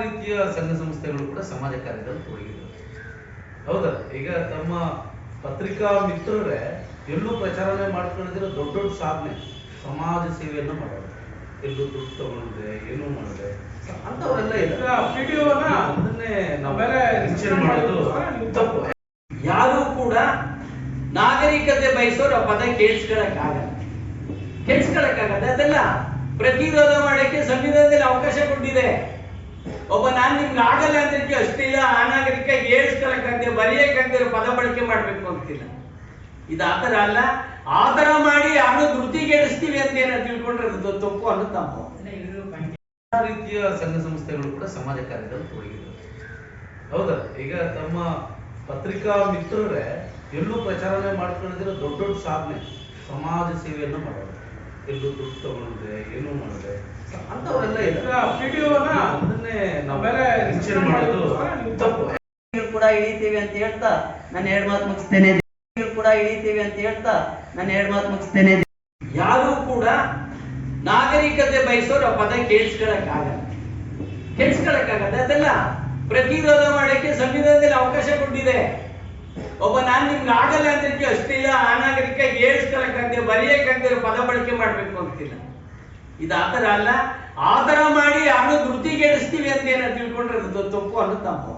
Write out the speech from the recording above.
ರೀತಿಯ ಸಂಘ ಸಂಸ್ಥೆಗಳು ಕೂಡ ಸಮಾಜ ಕಾರ್ಯದಲ್ಲಿ ತೊಡಗಿದ್ರು ಹೌದಾ? ಈಗ ತಮ್ಮ ಪತ್ರಿಕಾ ಮಿತ್ರರೇ ಎಲ್ಲೂ ಪ್ರಚಾರನೆ ಮಾಡ್ಕೊಂಡಿರೋ ದೊಡ್ಡ ದೊಡ್ಡ ಸಾಧನೆ ಸಮಾಜ ಸೇವೆಯನ್ನು ಮಾಡೋದು. ಎಲ್ಲೂ ದುಡ್ಡು ತಗೊಂಡಿದೆ ಏನೂ ಮಾಡಿದೆ ಅಂತವರೆಲ್ಲ ಎಲ್ಲ ವಿಡಿಯೋನ ಅದನ್ನೇ ನಾವೆಲ್ಲ ಬೇರೆ ಮಾಡೋದು ತಪ್ಪು. ಯಾರು ಕೂಡ ನಾಗರಿಕತೆ ಬಯಸೋರು ಆ ಪದ ಕೇಳಿಸ್ಕೊಳಕ್ಕಾಗಲ್ಲ. ಕೇಳಿಸ್ಕೊಳಕ್ಕಾಗತ್ತೆ ಅದೆಲ್ಲ ಪ್ರತಿರೋಧ ಮಾಡಕ್ಕೆ ಸಂವಿಧಾನದಲ್ಲಿ ಅವಕಾಶ ಕೊಟ್ಟಿದೆ. ಒಬ್ಬ ನಾನು ನಿಮ್ಗೆ ಆಗಲ್ಲ ಅಂದ್ರೆ ಅಷ್ಟಿಲ್ಲ ಆ ನಾಗರಿಕ ಹೇಳ್ಸ್ಕೊಳಕ್ಕಾಗದೆ ಬರೆಯಕ್ಕಾಗದೆ ಪದ ಬಳಕೆ ಮಾಡ್ಬೇಕು ಅಂತಿಲ್ಲ. ಇದು ಆತರ ಅಲ್ಲ ಆತರ ಮಾಡಿ ಯಾರು ಧೃತಿಗೆಡಿಸ್ತೀವಿ ಅಂತ ಏನೋ ತಿಳ್ಕೊಂಡ್ರೆ ಅದು ತಪ್ಪು ಅನ್ನೋದು ತಪ್ಪು ಎಲ್ಲಾ ರೀತಿಯ ಸಂಘ ಸಂಸ್ಥೆಗಳು ಕೂಡ ಸಮಾಜ ಕಾರ್ಯದಲ್ಲಿ ತೊಡಗಿದ್ದಾರೆ ಹೌದಾ? ಈಗ ತಮ್ಮ ಪತ್ರಿಕಾ ಮಿತ್ರರೇ ಎಲ್ಲೂ ಪ್ರಚಾರನೆ ಮಾಡ್ಕೊಂಡಿರೋ ದೊಡ್ಡ ದೊಡ್ಡ ಸಾಧನೆ ಸಮಾಜ ಸೇವೆಯನ್ನು ಮಾಡೋದು. ಎಲ್ಲೂ ದುಡ್ಡು ತಗೊಂಡಿದೆ ಏನೂ ಮಾಡಿದೆ ಅಂತವರೆಲ್ಲ ಎಲ್ಲ ಇಲ್ಲ ಕೂಡ ಇಳಿತೀವಿ ಅಂತ ಹೇಳ್ತಾ ನಾನು ಎರಡು ಮಾತು ಮುಗಿಸ್ತೇನೆ. ಕೂಡ ಇಳಿತೀವಿ ಅಂತ ಹೇಳ್ತಾ ನಾನು ಎರಡು ಮಾತು ಮುಗಿಸ್ತೇನೆ. ಯಾರು ಕೂಡ ನಾಗರಿಕತೆ ಬಯಸೋರು ಆ ಪದ ಕೇಳಿಸ್ಕೊಳಕ್ಕಾಗಲ್ಲ. ಕೇಳಿಸ್ಕೊಳಕ್ಕಾಗಲ್ಲ. ಅದೆಲ್ಲ ಪ್ರತಿರೋಧ ಮಾಡಕ್ಕೆ ಸಂವಿಧಾನದಲ್ಲಿ ಅವಕಾಶ ಕೊಟ್ಟಿದೆ. ಒಬ್ಬ ನಾನ್ ನಿಮ್ಗೆ ಆಗಲ್ಲ ಅಂತ ಅಷ್ಟಿಲ್ಲ. ಆ ನಾಗರಿಕ ಹೇಳ್ಸ್ಕೊಳಕ್ಕಾಗದೆ ಬರೆಯಕ್ಕಾಗದೆ ಪದ ಬಳಕೆ ಮಾಡ್ಬೇಕು ಅಂತಿಲ್ಲ. ಇದು ಆತರ ಅಲ್ಲ ಆತರ ಮಾಡಿ ಯಾರು ಧೃತಿಗೆಡಿಸ್ತೀವಿ ಅಂತ ಏನೋ ತಿಳ್ಕೊಂಡ್ರೆ ಅದು ತಪ್ಪು ಅನ್ನೋದು ತಪ್ಪು